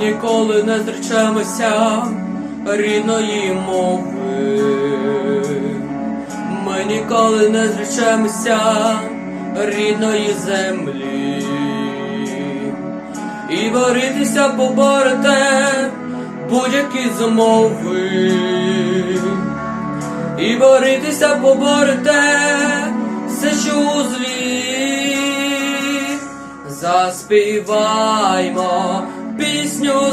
ніколи не зречемося рідної мови. Ми ніколи не зречемося рідної землі. І борітися поборете будь-які змови. І борітися поборете все, що у злі. Пісню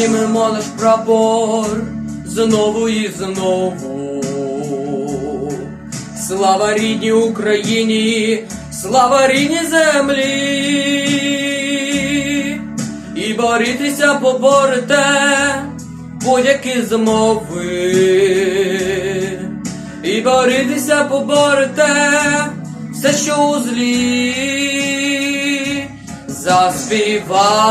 Піднімемо наш прапор знову і знову. Слава рідній Україні, слава рідній землі. І борітися поборете будь-які змови. І борітися поборете все, що у злі. Заспіваймо